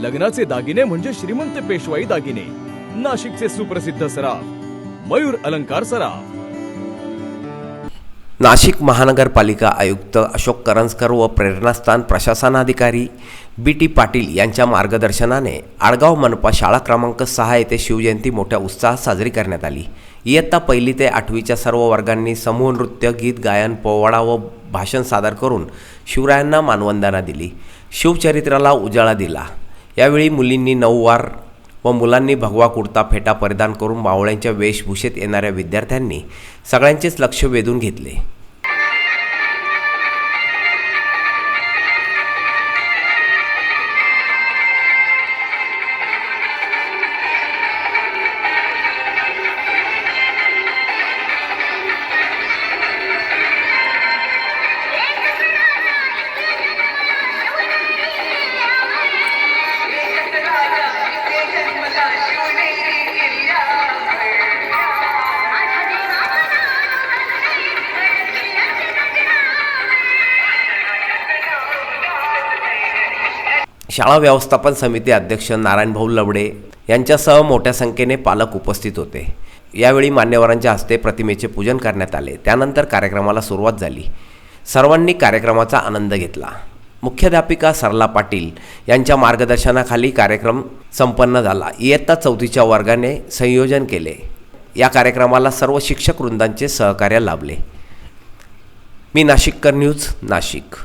लग्नाचे दागिने म्हणजे श्रीमंत पेशवाई दागिने. नाशिकचे सुप्रसिद्ध सराफ मयूर अलंकार सराफ. नाशिक महानगरपालिका आयुक्त अशोक करंजकर व प्रेरणास्थान प्रशासनाधिकारी बी टी पाटील यांच्या मार्गदर्शनाने आडगाव मनपा शाळा क्रमांक सहा येथे शिवजयंती मोठ्या उत्साहात साजरी करण्यात आली. इयत्ता पहिली ते आठवीच्या सर्व वर्गांनी समूह नृत्य गीत गायन पोवाडा व भाषण सादर करून शिवरायांना मानवंदना दिली. शिवचरित्राला उजाळा दिला. यावेळी मुलींनी नऊवार व मुलांनी भगवा कुर्ता फेटा परिधान करून मावळ्यांच्या वेशभूषेत येणाऱ्या विद्यार्थ्यांनी सगळ्यांचेच लक्ष वेधून घेतले. शाळा व्यवस्थापन समिती अध्यक्ष नारायणभाऊ लवडे यांच्यासह मोठ्या संख्येने पालक उपस्थित होते. यावेळी मान्यवरांच्या हस्ते प्रतिमेचे पूजन करण्यात आले. त्यानंतर कार्यक्रमाला सुरुवात झाली. सर्वांनी कार्यक्रमाचा आनंद घेतला. मुख्याध्यापिका सरला पाटील यांच्या मार्गदर्शनाखाली कार्यक्रम संपन्न झाला. इयत्ता चौथीच्या वर्गाने संयोजन केले. या कार्यक्रमाला सर्व शिक्षक वृंदांचे सहकार्य लाभले. मी नाशिककर न्यूज नाशिक.